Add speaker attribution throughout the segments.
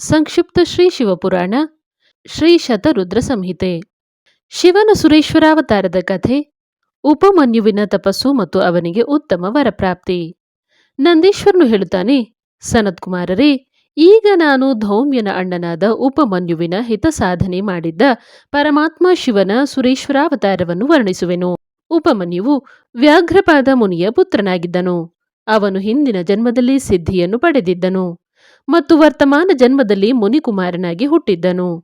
Speaker 1: ಸಂಕ್ಷಿಪ್ತ ಶ್ರೀ ಶಿವಪುರಾಣ, ಶ್ರೀ ಶತರುದ್ರ ಸಂಹಿತೆ. ಶಿವನ ಸುರೇಶ್ವರಾವತಾರದ ಕಥೆ, ಉಪಮನ್ಯುವಿನ ತಪಸ್ಸು ಮತ್ತು ಅವನಿಗೆ ಉತ್ತಮ ವರಪ್ರಾಪ್ತಿ. ನಂದೀಶ್ವರನು ಹೇಳುತ್ತಾನೆ, ಸನತ್ಕುಮಾರರೇ, ಈಗ ನಾನು ಧೌಮ್ಯನ ಅಣ್ಣನಾದ ಉಪಮನ್ಯುವಿನ ಹಿತ ಸಾಧನೆ ಮಾಡಿದ್ದ ಪರಮಾತ್ಮ ಶಿವನ ಸುರೇಶ್ವರಾವತಾರವನ್ನು ವರ್ಣಿಸುವೆನು. ಉಪಮನ್ಯುವು ವ್ಯಾಘ್ರಪಾದ ಮುನಿಯ ಪುತ್ರನಾಗಿದ್ದನು. ಅವನು ಹಿಂದಿನ ಜನ್ಮದಲ್ಲಿ ಸಿದ್ಧಿಯನ್ನು ಪಡೆದಿದ್ದನು. ಮತ್ತು ವರ್ತಮಾನ ಜನ್ಮದಲ್ಲಿ ಮುನಿಕುಮಾರನಾಗಿ ಹುಟ್ಟಿದ್ದನು.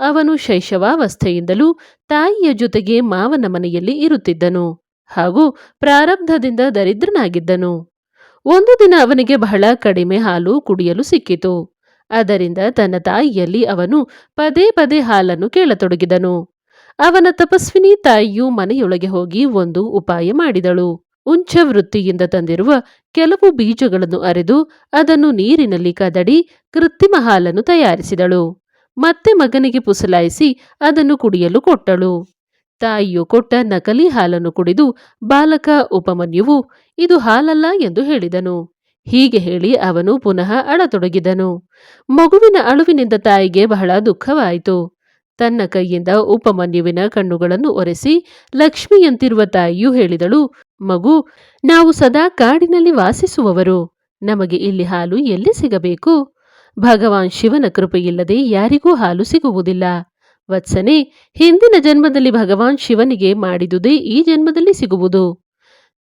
Speaker 1: ಅವನು ಶೈಶವಾವಸ್ಥೆಯಿಂದಲೂ ತಾಯಿಯ ಜೊತೆಗೆ ಮಾವನ ಮನೆಯಲ್ಲಿ ಇರುತ್ತಿದ್ದನು ಹಾಗೂ ಪ್ರಾರಬ್ಧದಿಂದ ದರಿದ್ರನಾಗಿದ್ದನು. ಒಂದು ದಿನ ಅವನಿಗೆ ಬಹಳ ಕಡಿಮೆ ಹಾಲು ಕುಡಿಯಲು ಸಿಕ್ಕಿತು. ಅದರಿಂದ ತನ್ನ ತಾಯಿಯಲ್ಲಿ ಅವನು ಪದೇ ಪದೇ ಹಾಲನ್ನು ಕೇಳತೊಡಗಿದನು. ಅವನ ತಪಸ್ವಿನಿ ತಾಯಿಯು ಮನೆಯೊಳಗೆ ಹೋಗಿ ಒಂದು ಉಪಾಯ ಮಾಡಿದಳು. ಉಂಚ ವೃತ್ತಿಯಿಂದ ತಂದಿರುವ ಕೆಲವು ಬೀಜಗಳನ್ನು ಅರೆದು ಅದನ್ನು ನೀರಿನಲ್ಲಿ ಕದಡಿ ಕೃತ್ರಿಮ ಹಾಲನ್ನು ತಯಾರಿಸಿದಳು. ಮತ್ತೆ ಮಗನಿಗೆ ಪುಸಲಾಯಿಸಿ ಅದನ್ನು ಕುಡಿಯಲು ಕೊಟ್ಟಳು. ತಾಯಿಯು ಕೊಟ್ಟ ನಕಲಿ ಹಾಲನ್ನು ಕುಡಿದು ಬಾಲಕ ಉಪಮನ್ಯುವು, ಇದು ಹಾಲಲ್ಲ ಎಂದು ಹೇಳಿದನು. ಹೀಗೆ ಹೇಳಿ ಅವನು ಪುನಃ ಅಳತೊಡಗಿದನು. ಮಗುವಿನ ಅಳುವಿನಿಂದ ತಾಯಿಗೆ ಬಹಳ ದುಃಖವಾಯಿತು. ತನ್ನ ಕೈಯಿಂದ ಉಪಮನ್ಯುವಿನ ಕಣ್ಣುಗಳನ್ನು ಒರೆಸಿ ಲಕ್ಷ್ಮಿಯಂತಿರುವ ತಾಯಿಯು ಹೇಳಿದಳು ಮಗು, ನಾವು ಸದಾ ಕಾಡಿನಲ್ಲಿ ವಾಸಿಸುವವರು. ನಮಗೆ ಇಲ್ಲಿ ಹಾಲು ಎಲ್ಲಿ ಸಿಗಬೇಕು? ಭಗವಾನ್ ಶಿವನ ಕೃಪೆಯಿಲ್ಲದೆ ಯಾರಿಗೂ ಹಾಲು ಸಿಗುವುದಿಲ್ಲ. ವತ್ಸನೆ, ಹಿಂದಿನ ಜನ್ಮದಲ್ಲಿ ಭಗವಾನ್ ಶಿವನಿಗೆ ಮಾಡಿದುದೇ ಈ ಜನ್ಮದಲ್ಲಿ ಸಿಗುವುದು.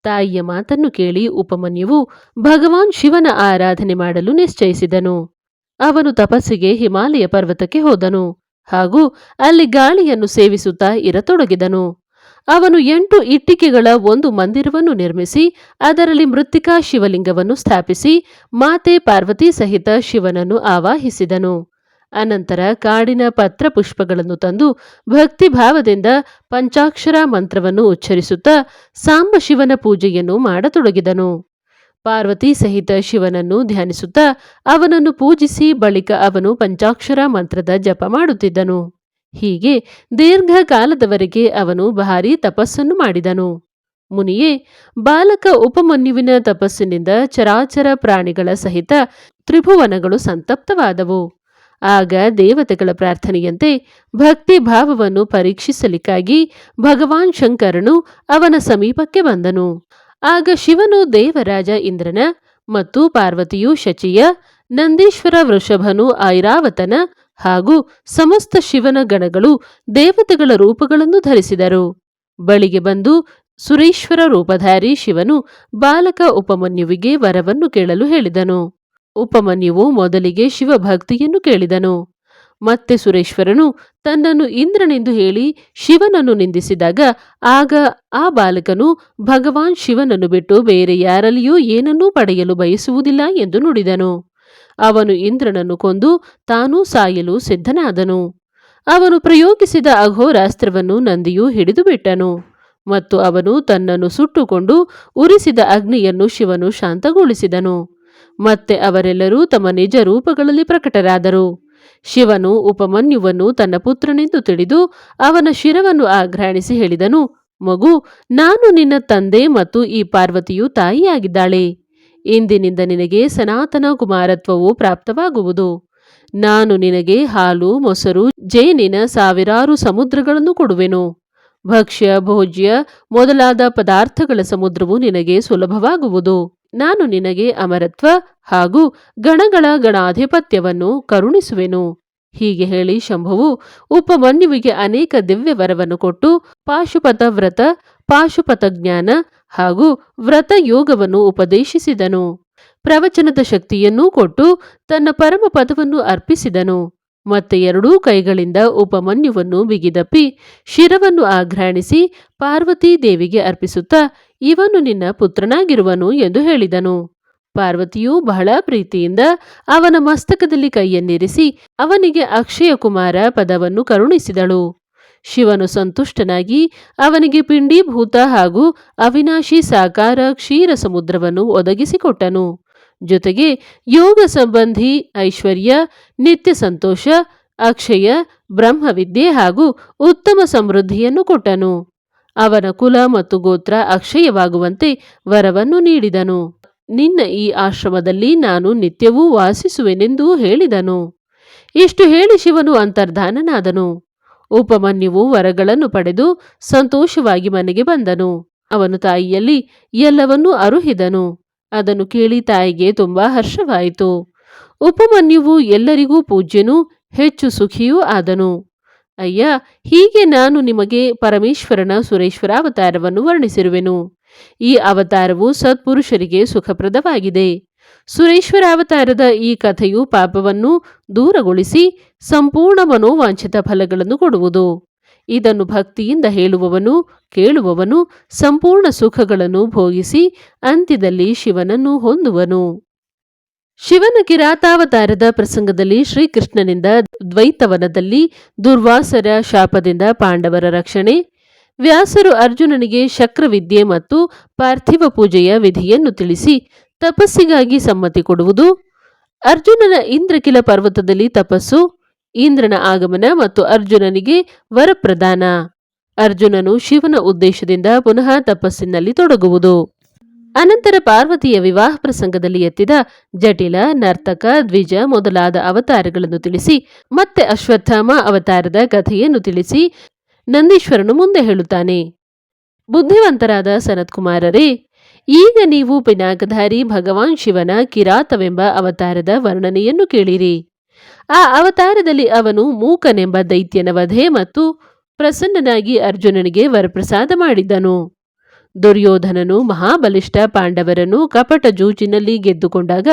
Speaker 1: ತಾಯಿಯ ಮಾತನ್ನು ಕೇಳಿ ಉಪಮನ್ಯುವು ಭಗವಾನ್ ಶಿವನ ಆರಾಧನೆ ಮಾಡಲು ನಿಶ್ಚಯಿಸಿದನು. ಅವನು ತಪಸ್ಸಿಗೆ ಹಿಮಾಲಯ ಪರ್ವತಕ್ಕೆ ಹೋದನು. ಹಾಗೂ ಅಲ್ಲಿ ಗಾಳಿಯನ್ನು ಸೇವಿಸುತ್ತಾ ಇರತೊಡಗಿದನು. ಅವನು ಎಂಟು ಇಟ್ಟಿಗೆಗಳ ಒಂದು ಮಂದಿರವನ್ನು ನಿರ್ಮಿಸಿ, ಅದರಲ್ಲಿ ಮೃತ್ತಿಕಾ ಶಿವಲಿಂಗವನ್ನು ಸ್ಥಾಪಿಸಿ, ಮಾತೆ ಪಾರ್ವತಿ ಸಹಿತ ಶಿವನನ್ನು ಆವಾಹಿಸಿದನು. ಅನಂತರ ಕಾಡಿನ ಪತ್ರ ಪುಷ್ಪಗಳನ್ನು ತಂದು ಭಕ್ತಿಭಾವದಿಂದ ಪಂಚಾಕ್ಷರ ಮಂತ್ರವನ್ನು ಉಚ್ಚರಿಸುತ್ತಾ ಸಾಂಬ ಶಿವನ ಪೂಜೆಯನ್ನು ಮಾಡತೊಡಗಿದನು. ಪಾರ್ವತಿ ಸಹಿತ ಶಿವನನ್ನು ಧ್ಯಾನಿಸುತ್ತಾ ಅವನನ್ನು ಪೂಜಿಸಿ ಬಳಿಕ ಅವನು ಪಂಚಾಕ್ಷರ ಮಂತ್ರದ ಜಪ ಮಾಡುತ್ತಿದ್ದನು. ಹೀಗೆ ದೀರ್ಘಕಾಲದವರೆಗೆ ಅವನು ಭಾರೀ ತಪಸ್ಸನ್ನು ಮಾಡಿದನು. ಮುನಿಯೇ, ಬಾಲಕ ಉಪಮನ್ಯುವಿನ ತಪಸ್ಸಿನಿಂದ ಚರಾಚರ ಪ್ರಾಣಿಗಳ ಸಹಿತ ತ್ರಿಭುವನಗಳು ಸಂತಪ್ತವಾದವು. ಆಗ ದೇವತೆಗಳ ಪ್ರಾರ್ಥನೆಯಂತೆ ಭಕ್ತಿ ಭಾವವನ್ನು ಪರೀಕ್ಷಿಸಲಿಕ್ಕಾಗಿ ಭಗವಾನ್ ಶಂಕರನು ಅವನ ಸಮೀಪಕ್ಕೆ ಬಂದನು. ಆಗ ಶಿವನು ದೇವರಾಜ ಇಂದ್ರನ ಮತ್ತು ಪಾರ್ವತಿಯು ಶಚಿಯ ನಂದೀಶ್ವರ ವೃಷಭನು ಐರಾವತನ ಹಾಗೂ ಸಮಸ್ತ ಶಿವನ ಗಣಗಳು ದೇವತೆಗಳ ರೂಪಗಳನ್ನು ಧರಿಸಿದರು. ಬಳಿಗೆ ಬಂದು ಸುರೇಶ್ವರ ರೂಪಧಾರಿ ಶಿವನು ಬಾಲಕ ಉಪಮನ್ಯುವಿಗೆ ವರವನ್ನು ಕೇಳಲು ಹೇಳಿದನು. ಉಪಮನ್ಯುವು ಮೊದಲಿಗೆ ಶಿವಭಕ್ತಿಯನ್ನು ಕೇಳಿದನು. ಮತ್ತೆ ಸುರೇಶ್ವರನು ತನ್ನನ್ನು ಇಂದ್ರನೆಂದು ಹೇಳಿ ಶಿವನನ್ನು ನಿಂದಿಸಿದಾಗ ಆಗ ಆ ಬಾಲಕನು ಭಗವಾನ್ ಶಿವನನ್ನು ಬಿಟ್ಟು ಬೇರೆ ಯಾರಲ್ಲಿಯೂ ಏನನ್ನೂ ಪಡೆಯಲು ಬಯಸುವುದಿಲ್ಲ ಎಂದು ನುಡಿದನು. ಅವನು ಇಂದ್ರನನ್ನು ಕೊಂದು ತಾನೂ ಸಾಯಲು ಸಿದ್ಧನಾದನು. ಅವನು ಪ್ರಯೋಗಿಸಿದ ಅಘೋರಾಸ್ತ್ರವನ್ನು ನಂದಿಯು ಹಿಡಿದು ಬಿಟ್ಟನು. ಮತ್ತು ಅವನು ತನ್ನನ್ನು ಸುಟ್ಟುಕೊಂಡು ಉರಿಸಿದ ಅಗ್ನಿಯನ್ನು ಶಿವನು ಶಾಂತಗೊಳಿಸಿದನು. ಮತ್ತೆ ಅವರೆಲ್ಲರೂ ತಮ್ಮ ನಿಜ ರೂಪಗಳಲ್ಲಿ ಪ್ರಕಟರಾದರು. ಶಿವನು ಉಪಮನ್ಯುವನ್ನು ತನ್ನ ಪುತ್ರನೆಂದು ತಿಳಿದು ಅವನ ಶಿರವನ್ನು ಆಘ್ರಾಣಿಸಿ ಹೇಳಿದನು, ಮಗು, ನಾನು ನಿನ್ನ ತಂದೆ ಮತ್ತು ಈ ಪಾರ್ವತಿಯು ತಾಯಿಯಾಗಿದ್ದಾಳೆ. ಇಂದಿನಿಂದ ನಿನಗೆ ಸನಾತನ ಕುಮಾರತ್ವವು ಪ್ರಾಪ್ತವಾಗುವುದು. ನಾನು ನಿನಗೆ ಹಾಲು, ಮೊಸರು, ಜೇನಿನ ಸಾವಿರಾರು ಸಮುದ್ರಗಳನ್ನು ಕೊಡುವೆನು. ಭಕ್ಷ್ಯ, ಭೋಜ್ಯ ಮೊದಲಾದ ಪದಾರ್ಥಗಳ ಸಮುದ್ರವು ನಿನಗೆ ಸುಲಭವಾಗುವುದು. ನಾನು ನಿನಗೆ ಅಮರತ್ವ ಹಾಗೂ ಗಣಗಳ ಗಣಾಧಿಪತ್ಯವನ್ನು ಕರುಣಿಸುವೆನು. ಹೀಗೆ ಹೇಳಿ ಶಂಭುವು ಉಪಮನ್ಯುವಿಗೆ ಅನೇಕ ದಿವ್ಯ ವರವನ್ನು ಕೊಟ್ಟು ಪಾಶುಪತ ವ್ರತ ಪಾಶುಪತ ಜ್ಞಾನ ಹಾಗೂ ವ್ರತ ಯೋಗವನ್ನು ಉಪದೇಶಿಸಿದನು. ಪ್ರವಚನದ ಶಕ್ತಿಯನ್ನೂ ಕೊಟ್ಟು ತನ್ನ ಪರಮ ಪದವನ್ನು ಅರ್ಪಿಸಿದನು. ಮತ್ತೆ ಎರಡೂ ಕೈಗಳಿಂದ ಉಪಮನ್ಯುವನ್ನು ಬಿಗಿದಪ್ಪಿ ಶಿರವನ್ನು ಆಘ್ರಾಣಿಸಿ ಪಾರ್ವತೀ ದೇವಿಗೆ ಅರ್ಪಿಸುತ್ತಾ ಇವನು ನಿನ್ನ ಪುತ್ರನಾಗಿರುವನು ಎಂದು ಹೇಳಿದನು. ಪಾರ್ವತಿಯು ಬಹಳ ಪ್ರೀತಿಯಿಂದ ಅವನ ಮಸ್ತಕದಲ್ಲಿ ಕೈಯನ್ನಿರಿಸಿ ಅವನಿಗೆ ಅಕ್ಷಯ ಕುಮಾರ ಪದವನ್ನು ಕರುಣಿಸಿದಳು. ಶಿವನು ಸಂತುಷ್ಟನಾಗಿ ಅವನಿಗೆ ಪಿಂಡೀಭೂತ ಹಾಗೂ ಅವಿನಾಶಿ ಸಾಕಾರ ಕ್ಷೀರ ಸಮುದ್ರವನ್ನು ಒದಗಿಸಿಕೊಟ್ಟನು. ಜೊತೆಗೆ ಯೋಗ ಸಂಬಂಧಿ ಐಶ್ವರ್ಯ, ನಿತ್ಯ ಸಂತೋಷ, ಅಕ್ಷಯ, ಬ್ರಹ್ಮವಿದ್ಯೆ ಹಾಗೂ ಉತ್ತಮ ಸಮೃದ್ಧಿಯನ್ನು ಕೊಟ್ಟನು. ಅವನ ಕುಲ ಮತ್ತು ಗೋತ್ರ ಅಕ್ಷಯವಾಗುವಂತೆ ವರವನ್ನು ನೀಡಿದನು. ನಿನ್ನ ಈ ಆಶ್ರಮದಲ್ಲಿ ನಾನು ನಿತ್ಯವೂ ವಾಸಿಸುವೆನೆಂದು ಹೇಳಿದನು. ಇಷ್ಟು ಹೇಳಿ ಶಿವನು ಅಂತರ್ಧಾನನಾದನು. ಉಪಮನ್ಯುವು ವರಗಳನ್ನು ಪಡೆದು ಸಂತೋಷವಾಗಿ ಮನೆಗೆ ಬಂದನು. ಅವನು ತಾಯಿಯಲ್ಲಿ ಎಲ್ಲವನ್ನೂ ಅರುಹಿದನು. ಅದನ್ನು ಕೇಳಿ ತಾಯಿಗೆ ತುಂಬಾ ಹರ್ಷವಾಯಿತು. ಉಪಮನ್ಯುವು ಎಲ್ಲರಿಗೂ ಪೂಜ್ಯನೂ ಹೆಚ್ಚು ಸುಖಿಯೂ ಆದನು. ಅಯ್ಯ, ಹೀಗೆ ನಾನು ನಿಮಗೆ ಪರಮೇಶ್ವರನ ಸುರೇಶ್ವರಾವತಾರವನ್ನು ವರ್ಣಿಸಿರುವೆನು. ಈ ಅವತಾರವು ಸತ್ಪುರುಷರಿಗೆ ಸುಖಪ್ರದವಾಗಿದೆ. ಸುರೇಶ್ವರಾವತಾರದ ಈ ಕಥೆಯು ಪಾಪವನ್ನು ದೂರಗೊಳಿಸಿ ಸಂಪೂರ್ಣ ಮನೋವಾಂಛಿತ ಫಲಗಳನ್ನು ಕೊಡುವುದು. ಇದನ್ನು ಭಕ್ತಿಯಿಂದ ಹೇಳುವವನು, ಕೇಳುವವನು, ಸಂಪೂರ್ಣ ಸುಖಗಳನ್ನು ಭೋಗಿಸಿ ಅಂತ್ಯದಲ್ಲಿ ಶಿವನನ್ನು ಹೊಂದುವನು. ಶಿವನ ಕಿರಾತಾವತಾರದ ಪ್ರಸಂಗದಲ್ಲಿ ಶ್ರೀಕೃಷ್ಣನಿಂದ ದ್ವೈತವನದಲ್ಲಿ ದುರ್ವಾಸರ ಶಾಪದಿಂದ ಪಾಂಡವರ ರಕ್ಷಣೆ, ವ್ಯಾಸರು ಅರ್ಜುನನಿಗೆ ಶಕ್ರವಿದ್ಯೆ ಮತ್ತು ಪಾರ್ಥಿವ ಪೂಜೆಯ ವಿಧಿಯನ್ನು ತಿಳಿಸಿ ತಪಸ್ಸಿಗಾಗಿ ಸಮ್ಮತಿ ಕೊಡುವುದು. ಅರ್ಜುನನ ಇಂದ್ರಕಿಲ ಪರ್ವತದಲ್ಲಿ ತಪಸ್ಸು, ಇಂದ್ರನ ಆಗಮನ ಮತ್ತು ಅರ್ಜುನನಿಗೆ ವರಪ್ರದಾನ. ಅರ್ಜುನನು ಶಿವನ ಉದ್ದೇಶದಿಂದ ಪುನಃ ತಪಸ್ಸಿನಲ್ಲಿ ತೊಡಗುವುದು. ಅನಂತರ ಪಾರ್ವತಿಯ ವಿವಾಹ ಪ್ರಸಂಗದಲ್ಲಿ ಎತ್ತಿದ ಜಟಿಲ, ನರ್ತಕ, ದ್ವಿಜ ಮೊದಲಾದ ಅವತಾರಗಳನ್ನು ತಿಳಿಸಿ, ಮತ್ತೆ ಅಶ್ವತ್ಥಾಮ ಅವತಾರದ ಕಥೆಯನ್ನು ತಿಳಿಸಿ, ನಂದೀಶ್ವರನು ಮುಂದೆ ಹೇಳುತ್ತಾನೆ. ಬುದ್ಧಿವಂತರಾದ ಸನತ್ಕುಮಾರರೇ ಈಗ ನೀವು ಪಿನಾಕಧಾರಿ ಭಗವಾನ್ ಶಿವನ ಕಿರಾತವೆಂಬ ಅವತಾರದ ವರ್ಣನೆಯನ್ನು ಕೇಳಿರಿ. ಆ ಅವತಾರದಲ್ಲಿ ಅವನು ಮೂಕನೆಂಬ ದೈತ್ಯನ ವಧೆ ಮತ್ತು ಪ್ರಸನ್ನನಾಗಿ ಅರ್ಜುನನಿಗೆ ವರಪ್ರಸಾದ ಮಾಡಿದ್ದನು ದುರ್ಯೋಧನನು ಮಹಾಬಲಿಷ್ಠ ಪಾಂಡವರನ್ನು ಕಪಟ ಜೂಜಿನಲ್ಲಿ ಗೆದ್ದುಕೊಂಡಾಗ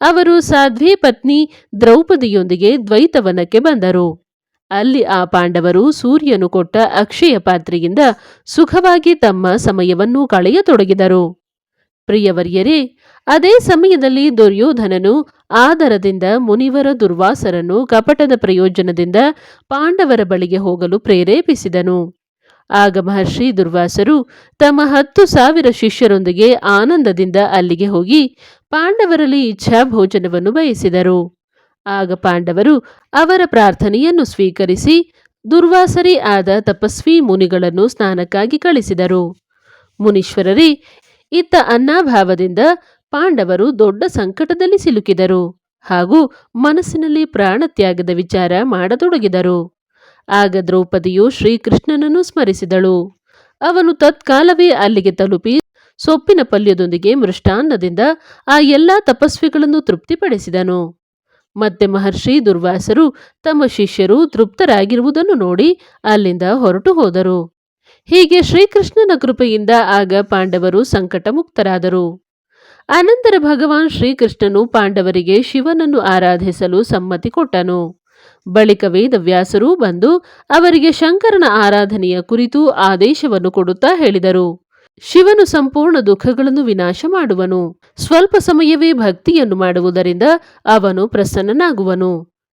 Speaker 1: ಅವರು ಸಾಧ್ವಿ ಪತ್ನಿ ದ್ರೌಪದಿಯೊಂದಿಗೆ ದ್ವೈತವನಕ್ಕೆ ಬಂದರು. ಅಲ್ಲಿ ಆ ಪಾಂಡವರು ಸೂರ್ಯನು ಕೊಟ್ಟ ಅಕ್ಷಯ ಪಾತ್ರೆಯಿಂದ ಸುಖವಾಗಿ ತಮ್ಮ ಸಮಯವನ್ನು ಕಳೆಯತೊಡಗಿದರು. ಪ್ರಿಯವರ್ಯರೇ, ಅದೇ ಸಮಯದಲ್ಲಿ ದುರ್ಯೋಧನನು ಆದರದಿಂದ ಮುನಿವರ ದುರ್ವಾಸರನ್ನು ಕಪಟದ ಪ್ರಯೋಜನದಿಂದ ಪಾಂಡವರ ಬಳಿಗೆ ಹೋಗಲು ಪ್ರೇರೇಪಿಸಿದನು. ಆಗ ಮಹರ್ಷಿ ದುರ್ವಾಸರು ತಮ್ಮ ಹತ್ತು ಸಾವಿರ ಶಿಷ್ಯರೊಂದಿಗೆ ಆನಂದದಿಂದ ಅಲ್ಲಿಗೆ ಹೋಗಿ ಪಾಂಡವರಲ್ಲಿ ಇಚ್ಛಾ ಭೋಜನವನ್ನು ಬಯಸಿದರು. ಆಗ ಪಾಂಡವರು ಅವರ ಪ್ರಾರ್ಥನೆಯನ್ನು ಸ್ವೀಕರಿಸಿ ದುರ್ವಾಸರಿ ಆದ ತಪಸ್ವಿ ಮುನಿಗಳನ್ನು ಸ್ನಾನಕ್ಕಾಗಿ ಕಳಿಸಿದರು. ಮುನೀಶ್ವರರೇ ಇತ್ತ ಅನ್ನಾಭಾವದಿಂದ ಪಾಂಡವರು ದೊಡ್ಡ ಸಂಕಟದಲ್ಲಿ ಸಿಲುಕಿದರು ಹಾಗೂ ಮನಸ್ಸಿನಲ್ಲಿ ಪ್ರಾಣತ್ಯಾಗದ ವಿಚಾರ ಮಾಡತೊಡಗಿದರು. ಆಗ ದ್ರೌಪದಿಯು ಶ್ರೀಕೃಷ್ಣನನ್ನು ಸ್ಮರಿಸಿದಳು. ಅವನು ತತ್ಕಾಲವೇ ಅಲ್ಲಿಗೆ ತಲುಪಿ ಸೊಪ್ಪಿನ ಪಲ್ಯದೊಂದಿಗೆ ಮೃಷ್ಟಾನ್ನದಿಂದ ಆ ಎಲ್ಲಾ ತಪಸ್ವಿಗಳನ್ನು ತೃಪ್ತಿಪಡಿಸಿದನು. ಮತ್ತೆ ಮಹರ್ಷಿ ದುರ್ವಾಸರು ತಮ್ಮ ಶಿಷ್ಯರು ತೃಪ್ತರಾಗಿರುವುದನ್ನು ನೋಡಿ ಅಲ್ಲಿಂದ ಹೊರಟು ಹೋದರು. ಹೀಗೆ ಶ್ರೀಕೃಷ್ಣನ ಕೃಪೆಯಿಂದ ಆಗ ಪಾಂಡವರು ಸಂಕಟ ಮುಕ್ತರಾದರು ಅನಂತರ ಭಗವಾನ್ ಶ್ರೀಕೃಷ್ಣನು ಪಾಂಡವರಿಗೆ ಶಿವನನ್ನು ಆರಾಧಿಸಲು ಸಮ್ಮತಿ ಕೊಟ್ಟನು. ಬಳಿಕ ವೇದವ್ಯಾಸರೂ ಬಂದು ಅವರಿಗೆ ಶಂಕರನ ಆರಾಧನೆಯ ಕುರಿತು ಆದೇಶವನ್ನು ಕೊಡುತ್ತಾ ಹೇಳಿದರು. ಶಿವನು ಸಂಪೂರ್ಣ ದುಃಖಗಳನ್ನು ವಿನಾಶ ಮಾಡುವನು. ಸ್ವಲ್ಪ ಸಮಯವೇ ಭಕ್ತಿಯನ್ನು ಮಾಡುವುದರಿಂದ ಅವನು ಪ್ರಸನ್ನನಾಗುವನು.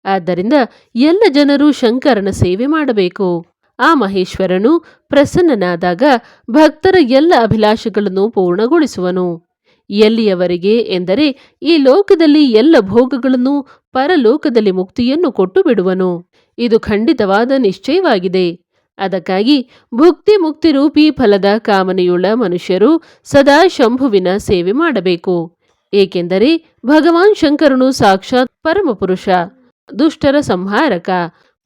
Speaker 1: ಆದ್ದರಿಂದ ಎಲ್ಲ ಜನರು ಶಂಕರನ ಸೇವೆ ಮಾಡಬೇಕು. ಆ ಮಹೇಶ್ವರನು ಪ್ರಸನ್ನನಾದಾಗ ಭಕ್ತರ ಎಲ್ಲ ಅಭಿಲಾಷೆಗಳನ್ನು ಪೂರ್ಣಗೊಳಿಸುವನು. ಎಲ್ಲಿಯವರೆಗೆ ಎಂದರೆ ಈ ಲೋಕದಲ್ಲಿ ಎಲ್ಲ ಭೋಗಗಳನ್ನು ಪರಲೋಕದಲ್ಲಿ ಮುಕ್ತಿಯನ್ನು ಕೊಟ್ಟು ಬಿಡುವನು ಇದು ಖಂಡಿತವಾದ ನಿಶ್ಚಯವಾಗಿದೆ. ಅದಕ್ಕಾಗಿ ಭುಕ್ತಿ ಮುಕ್ತಿ ರೂಪಿ ಫಲದ ಕಾಮನೆಯುಳ್ಳ ಮನುಷ್ಯರು ಸದಾ ಶಂಭುವಿನ ಸೇವೆ ಮಾಡಬೇಕು. ಏಕೆಂದರೆ ಭಗವಾನ್ ಶಂಕರನು ಸಾಕ್ಷಾತ್ ಪರಮಪುರುಷ, ದುಷ್ಟರ ಸಂಹಾರಕ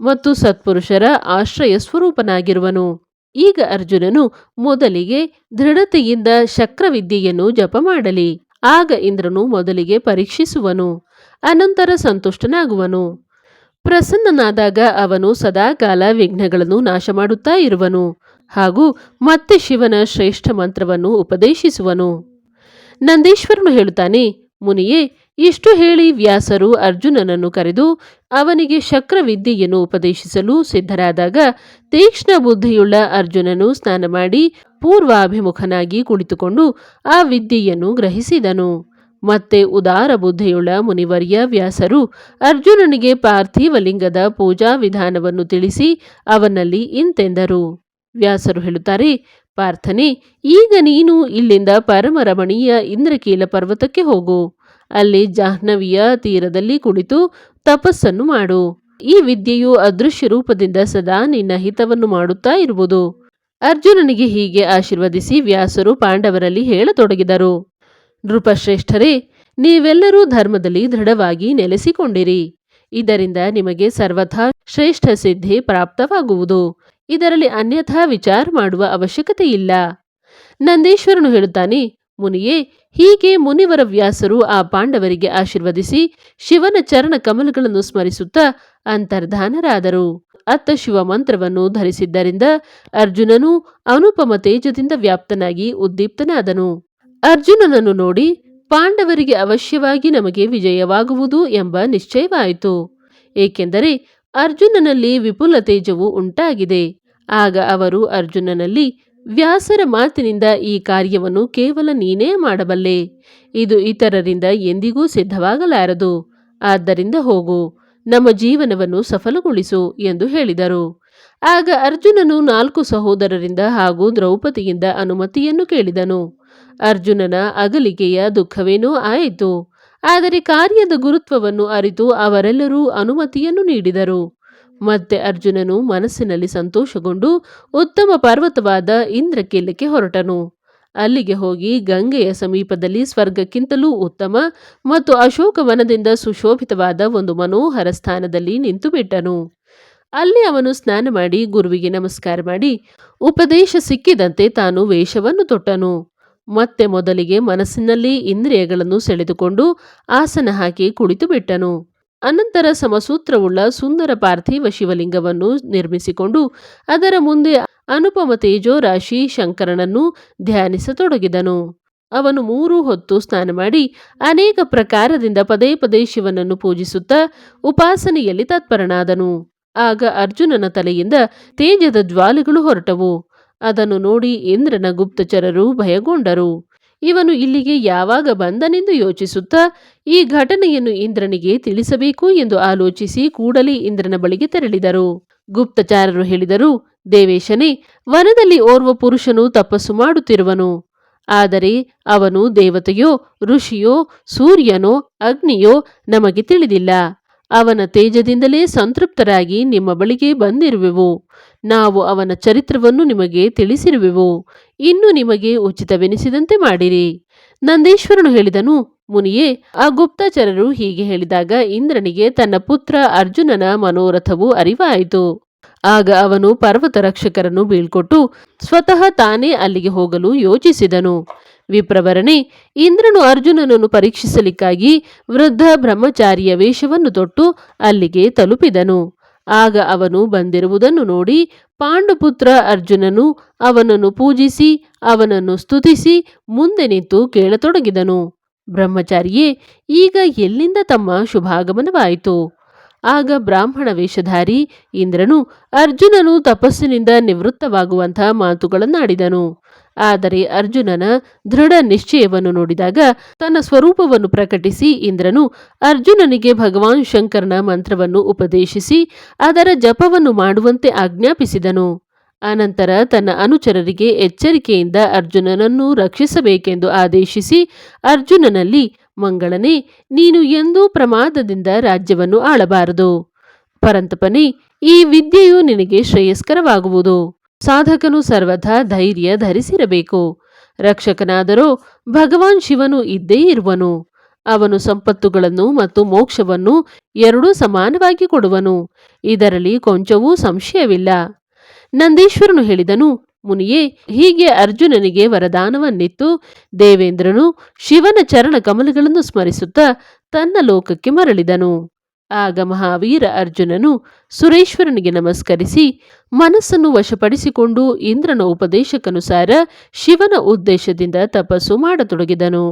Speaker 1: ಮತ್ತು ಸತ್ಪುರುಷರ ಆಶ್ರಯ ಸ್ವರೂಪನಾಗಿರುವನು. ಈಗ ಅರ್ಜುನನು ಮೊದಲಿಗೆ ದೃಢತೆಯಿಂದ ಶಕ್ರವಿದ್ಯೆಯನ್ನು ಜಪ ಮಾಡಲಿ. ಆಗ ಇಂದ್ರನು ಮೊದಲಿಗೆ ಪರೀಕ್ಷಿಸುವನು. ಅನಂತರ ಸಂತುಷ್ಟನಾಗುವನು. ಪ್ರಸನ್ನನಾದಾಗ ಅವನು ಸದಾಕಾಲ ವಿಘ್ನಗಳನ್ನು ನಾಶ ಮಾಡುತ್ತಾ ಇರುವನು ಹಾಗೂ ಮತ್ತೆ ಶಿವನ ಶ್ರೇಷ್ಠ ಮಂತ್ರವನ್ನು ಉಪದೇಶಿಸುವನು. ನಂದೀಶ್ವರನು ಹೇಳುತ್ತಾನೆ, ಮುನಿಯೇ ಇಷ್ಟು ಹೇಳಿ ವ್ಯಾಸರು ಅರ್ಜುನನನ್ನು ಕರೆದು ಅವನಿಗೆ ಶಕ್ರವಿದ್ಯೆಯನ್ನು ಉಪದೇಶಿಸಲು ಸಿದ್ಧರಾದಾಗ ತೀಕ್ಷ್ಣ ಬುದ್ಧಿಯುಳ್ಳ ಅರ್ಜುನನು ಸ್ನಾನ ಮಾಡಿ ಪೂರ್ವಾಭಿಮುಖನಾಗಿ ಕುಳಿತುಕೊಂಡು ಆ ವಿದ್ಯೆಯನ್ನು ಗ್ರಹಿಸಿದನು. ಮತ್ತೆ ಉದಾರ ಬುದ್ಧಿಯುಳ್ಳ ಮುನಿವರ್ಯ ವ್ಯಾಸರು ಅರ್ಜುನನಿಗೆ ಪಾರ್ಥಿವ ಲಿಂಗದ ಪೂಜಾ ವಿಧಾನವನ್ನು ತಿಳಿಸಿ ಅವನಲ್ಲಿ ಇಂತೆಂದರು. ವ್ಯಾಸರು ಹೇಳುತ್ತಾರೆ, ಪಾರ್ಥನೆ, ಈಗ ನೀನು ಇಲ್ಲಿಂದ ಪರಮರಮಣೀಯ ಇಂದ್ರಕೀಲ ಪರ್ವತಕ್ಕೆ ಹೋಗು. ಅಲ್ಲಿ ಜಾಹ್ನವಿಯ ತೀರದಲ್ಲಿ ಕುಳಿತು ತಪಸ್ಸನ್ನು ಮಾಡು. ಈ ವಿದ್ಯೆಯು ಅದೃಶ್ಯ ರೂಪದಿಂದ ಸದಾ ನಿನ್ನ ಹಿತವನ್ನು ಮಾಡುತ್ತಾ ಇರುವುದು. ಅರ್ಜುನನಿಗೆ ಹೀಗೆ ಆಶೀರ್ವದಿಸಿ ವ್ಯಾಸರು ಪಾಂಡವರಲ್ಲಿ ಹೇಳತೊಡಗಿದರು. ನೃಪಶ್ರೇಷ್ಠರೇ, ನೀವೆಲ್ಲರೂ ಧರ್ಮದಲ್ಲಿ ದೃಢವಾಗಿ ನೆಲೆಸಿಕೊಂಡಿರಿ. ಇದರಿಂದ ನಿಮಗೆ ಸರ್ವಥಾ ಶ್ರೇಷ್ಠ ಸಿದ್ಧಿ ಪ್ರಾಪ್ತವಾಗುವುದು. ಇದರಲ್ಲಿ ಅನ್ಯಥಾ ವಿಚಾರ ಮಾಡುವ ಅವಶ್ಯಕತೆ ಇಲ್ಲ ನಂದೀಶ್ವರನು ಹೇಳುತ್ತಾನೆ, ಮುನಿಯೇ ಹೀಗೆ ಮುನಿವರ ವ್ಯಾಸರು ಆ ಪಾಂಡವರಿಗೆ ಆಶೀರ್ವದಿಸಿ ಶಿವನ ಚರಣ ಕಮಲಗಳನ್ನು ಸ್ಮರಿಸುತ್ತಾ ಅಂತರ್ಧಾನರಾದರು. ಅತ್ತ ಶಿವ ಮಂತ್ರವನ್ನು ಧರಿಸಿದ್ದರಿಂದ ಅರ್ಜುನನು ಅನುಪಮ ತೇಜದಿಂದ ವ್ಯಾಪ್ತನಾಗಿ ಉದ್ದೀಪ್ತನಾದನು. ಅರ್ಜುನನನ್ನು ನೋಡಿ ಪಾಂಡವರಿಗೆ ಅವಶ್ಯವಾಗಿ ನಮಗೆ ವಿಜಯವಾಗುವುದು ಎಂಬ ನಿಶ್ಚಯವಾಯಿತು. ಏಕೆಂದರೆ ಅರ್ಜುನನಲ್ಲಿ ವಿಪುಲ ತೇಜವು ಉಂಟಾಗಿದೆ. ಆಗ ಅವರು ಅರ್ಜುನನಲ್ಲಿ ವ್ಯಾಸರ ಮಾತಿನಿಂದ ಈ ಕಾರ್ಯವನ್ನು ಕೇವಲ ನೀನೇ ಮಾಡಬಲ್ಲೆ. ಇದು ಇತರರಿಂದ ಎಂದಿಗೂ ಸಿದ್ಧವಾಗಲಾರದು. ಆದ್ದರಿಂದ ಹೋಗು, ನಮ್ಮ ಜೀವನವನ್ನು ಸಫಲಗೊಳಿಸು ಎಂದು ಹೇಳಿದರು. ಆಗ ಅರ್ಜುನನು ನಾಲ್ಕು ಸಹೋದರರಿಂದ ಹಾಗೂ ದ್ರೌಪದಿಯಿಂದ ಅನುಮತಿಯನ್ನು ಕೇಳಿದನು. ಅರ್ಜುನನ ಅಗಲಿಕೆಯ ದುಃಖವೇನೋ ಆಯಿತು, ಆದರೆ ಕಾರ್ಯದ ಗುರುತ್ವವನ್ನು ಅರಿತು ಅವರೆಲ್ಲರೂ ಅನುಮತಿಯನ್ನು ನೀಡಿದರು. ಮತ್ತೆ ಅರ್ಜುನನು ಮನಸ್ಸಿನಲ್ಲಿ ಸಂತೋಷಗೊಂಡು ಉತ್ತಮ ಪರ್ವತವಾದ ಇಂದ್ರಕೀಲಕ್ಕೆ ಹೊರಟನು. ಅಲ್ಲಿಗೆ ಹೋಗಿ ಗಂಗೆಯ ಸಮೀಪದಲ್ಲಿ ಸ್ವರ್ಗಕ್ಕಿಂತಲೂ ಉತ್ತಮ ಮತ್ತು ಅಶೋಕವನದಿಂದ ಸುಶೋಭಿತವಾದ ಒಂದು ಮನೋಹರ ಸ್ಥಾನದಲ್ಲಿ ನಿಂತು ಬಿಟ್ಟನು. ಅಲ್ಲಿ ಅವನು ಸ್ನಾನ ಮಾಡಿ ಗುರುವಿಗೆ ನಮಸ್ಕಾರ ಮಾಡಿ ಉಪದೇಶ ಸಿಕ್ಕಿದಂತೆ ತಾನು ವೇಷವನ್ನು ತೊಟ್ಟನು. ಮತ್ತೆ ಮೊದಲಿಗೆ ಮನಸ್ಸಿನಲ್ಲಿ ಇಂದ್ರಿಯಗಳನ್ನು ಸೆಳೆದುಕೊಂಡು ಆಸನ ಹಾಕಿ ಕುಳಿತು ಬಿಟ್ಟನು. ಅನಂತರ ಸಮಸೂತ್ರವುಳ್ಳ ಸುಂದರ ಪಾರ್ಥಿವ ಶಿವಲಿಂಗವನ್ನು ನಿರ್ಮಿಸಿಕೊಂಡು ಅದರ ಮುಂದೆ ಅನುಪಮ ತೇಜೋ ರಾಶಿ ಶಂಕರನನ್ನು ಧ್ಯಾನಿಸತೊಡಗಿದನು. ಅವನು ಮೂರು ಹೊತ್ತು ಸ್ನಾನ ಮಾಡಿ ಅನೇಕ ಪ್ರಕಾರದಿಂದ ಪದೇ ಪದೇ ಶಿವನನ್ನು ಪೂಜಿಸುತ್ತಾ ಉಪಾಸನೆಯಲ್ಲಿ ತತ್ಪರನಾದನು. ಆಗ ಅರ್ಜುನನ ತಲೆಯಿಂದ ತೇಜದ ಜ್ವಾಲೆಗಳು ಹೊರಟವು. ಅದನ್ನು ನೋಡಿ ಇಂದ್ರನ ಗುಪ್ತಚರರು ಭಯಗೊಂಡರು. ಇವನು ಇಲ್ಲಿಗೆ ಯಾವಾಗ ಬಂದನೆಂದು ಯೋಚಿಸುತ್ತಾ ಈ ಘಟನೆಯನ್ನು ಇಂದ್ರನಿಗೆ ತಿಳಿಸಬೇಕು ಎಂದು ಆಲೋಚಿಸಿ ಕೂಡಲೇ ಇಂದ್ರನ ಬಳಿಗೆ ತೆರಳಿದರು. ಗುಪ್ತಚಾರರು ಹೇಳಿದರು, ದೇವೇಶನೇ, ವನದಲ್ಲಿ ಓರ್ವ ಪುರುಷನು ತಪಸ್ಸು ಮಾಡುತ್ತಿರುವನು. ಆದರೆ ಅವನು ದೇವತೆಯೋ, ಋಷಿಯೋ, ಸೂರ್ಯನೋ, ಅಗ್ನಿಯೋ ನಮಗೆ ತಿಳಿದಿಲ್ಲ. ಅವನ ತೇಜದಿಂದಲೇ ಸಂತೃಪ್ತರಾಗಿ ನಿಮ್ಮ ಬಳಿಗೆ ಬಂದಿರುವೆವು. ನಾವು ಅವನ ಚರಿತ್ರವನ್ನು ನಿಮಗೆ ತಿಳಿಸಿರುವೆವು. ಇನ್ನು ನಿಮಗೆ ಉಚಿತವೆನಿಸಿದಂತೆ ಮಾಡಿರಿ. ನಂದೀಶ್ವರನು ಹೇಳಿದನು, ಮುನಿಯೇ, ಆ ಗುಪ್ತಚರರು ಹೀಗೆ ಹೇಳಿದಾಗ ಇಂದ್ರನಿಗೆ ತನ್ನ ಪುತ್ರ ಅರ್ಜುನನ ಮನೋರಥವು ಅರಿವಾಯಿತು. ಆಗ ಅವನು ಪರ್ವತ ರಕ್ಷಕರನ್ನು ಬೀಳ್ಕೊಟ್ಟು ಸ್ವತಃ ತಾನೇ ಅಲ್ಲಿಗೆ ಹೋಗಲು ಯೋಚಿಸಿದನು. ವಿಪ್ರವರನೆ ಇಂದ್ರನು ಅರ್ಜುನನನ್ನು ಪರೀಕ್ಷಿಸಲಿಕ್ಕಾಗಿ ವೃದ್ಧ ಬ್ರಹ್ಮಚಾರಿಯ ವೇಷವನ್ನು ತೊಟ್ಟು ಅಲ್ಲಿಗೆ ತಲುಪಿದನು. ಆಗ ಅವನು ಬಂದಿರುವುದನ್ನು ನೋಡಿ ಪಾಂಡುಪುತ್ರ ಅರ್ಜುನನು ಅವನನ್ನು ಪೂಜಿಸಿ, ಅವನನ್ನು ಸ್ತುತಿಸಿ ಮುಂದೆ ನಿಂತು ಕೇಳತೊಡಗಿದನು. ಬ್ರಹ್ಮಚಾರಿಯೇ, ಈಗ ಎಲ್ಲಿಂದ ತಮ್ಮ ಶುಭಾಗಮನವಾಯಿತು? ಆಗ ಬ್ರಾಹ್ಮಣ ವೇಷಧಾರಿ ಇಂದ್ರನು ಅರ್ಜುನನು ತಪಸ್ಸಿನಿಂದ ನಿವೃತ್ತವಾಗುವಂತಹ ಮಾತುಗಳನ್ನಾಡಿದನು. ಆದರೆ ಅರ್ಜುನನ ದೃಢ ನಿಶ್ಚಯವನ್ನು ನೋಡಿದಾಗ ತನ್ನ ಸ್ವರೂಪವನ್ನು ಪ್ರಕಟಿಸಿ ಇಂದ್ರನು ಅರ್ಜುನನಿಗೆ ಭಗವಾನ್ ಶಂಕರನ ಮಂತ್ರವನ್ನು ಉಪದೇಶಿಸಿ ಅದರ ಜಪವನ್ನು ಮಾಡುವಂತೆ ಆಜ್ಞಾಪಿಸಿದನು. ಅನಂತರ ತನ್ನ ಅನುಚರರಿಗೆ ಎಚ್ಚರಿಕೆಯಿಂದ ಅರ್ಜುನನನ್ನು ರಕ್ಷಿಸಬೇಕೆಂದು ಆದೇಶಿಸಿ ಅರ್ಜುನನಲ್ಲಿ, ಮಂಗಳನೇ, ನೀನು ಎಂದೂ ಪ್ರಮಾದದಿಂದ ರಾಜ್ಯವನ್ನು ಆಳಬಾರದು. ಪರಂತಪನೇ, ಈ ವಿದ್ಯೆಯು ನಿನಗೆ ಶ್ರೇಯಸ್ಕರವಾಗುವುದು. ಸಾಧಕನು ಸರ್ವಥಾ ಧೈರ್ಯ ಧರಿಸಿರಬೇಕು. ರಕ್ಷಕನಾದರೂ ಭಗವಾನ್ ಶಿವನು ಇದ್ದೇ ಇರುವನು. ಅವನು ಸಂಪತ್ತುಗಳನ್ನು ಮತ್ತು ಮೋಕ್ಷವನ್ನು ಎರಡೂ ಸಮಾನವಾಗಿ ಕೊಡುವನು. ಇದರಲ್ಲಿ ಕೊಂಚವೂ ಸಂಶಯವಿಲ್ಲ. ನಂದೀಶ್ವರನು ಹೇಳಿದನು, ಮುನಿಯೇ, ಹೀಗೆ ಅರ್ಜುನನಿಗೆ ವರದಾನವನ್ನಿತ್ತು. ದೇವೇಂದ್ರನು ಶಿವನ ಚರಣ ಕಮಲಗಳನ್ನು ಸ್ಮರಿಸುತ್ತಾ ತನ್ನ ಲೋಕಕ್ಕೆ ಮರಳಿದನು. ಆಗ ಮಹಾವೀರ ಅರ್ಜುನನು ಸುರೇಶ್ವರನಿಗೆ ನಮಸ್ಕರಿಸಿ ಮನಸ್ಸನ್ನು ವಶಪಡಿಸಿಕೊಂಡು ಇಂದ್ರನ ಉಪದೇಶಕ್ಕನುಸಾರ ಶಿವನ ಉದ್ದೇಶದಿಂದ ತಪಸ್ಸು ಮಾಡತೊಡಗಿದನು.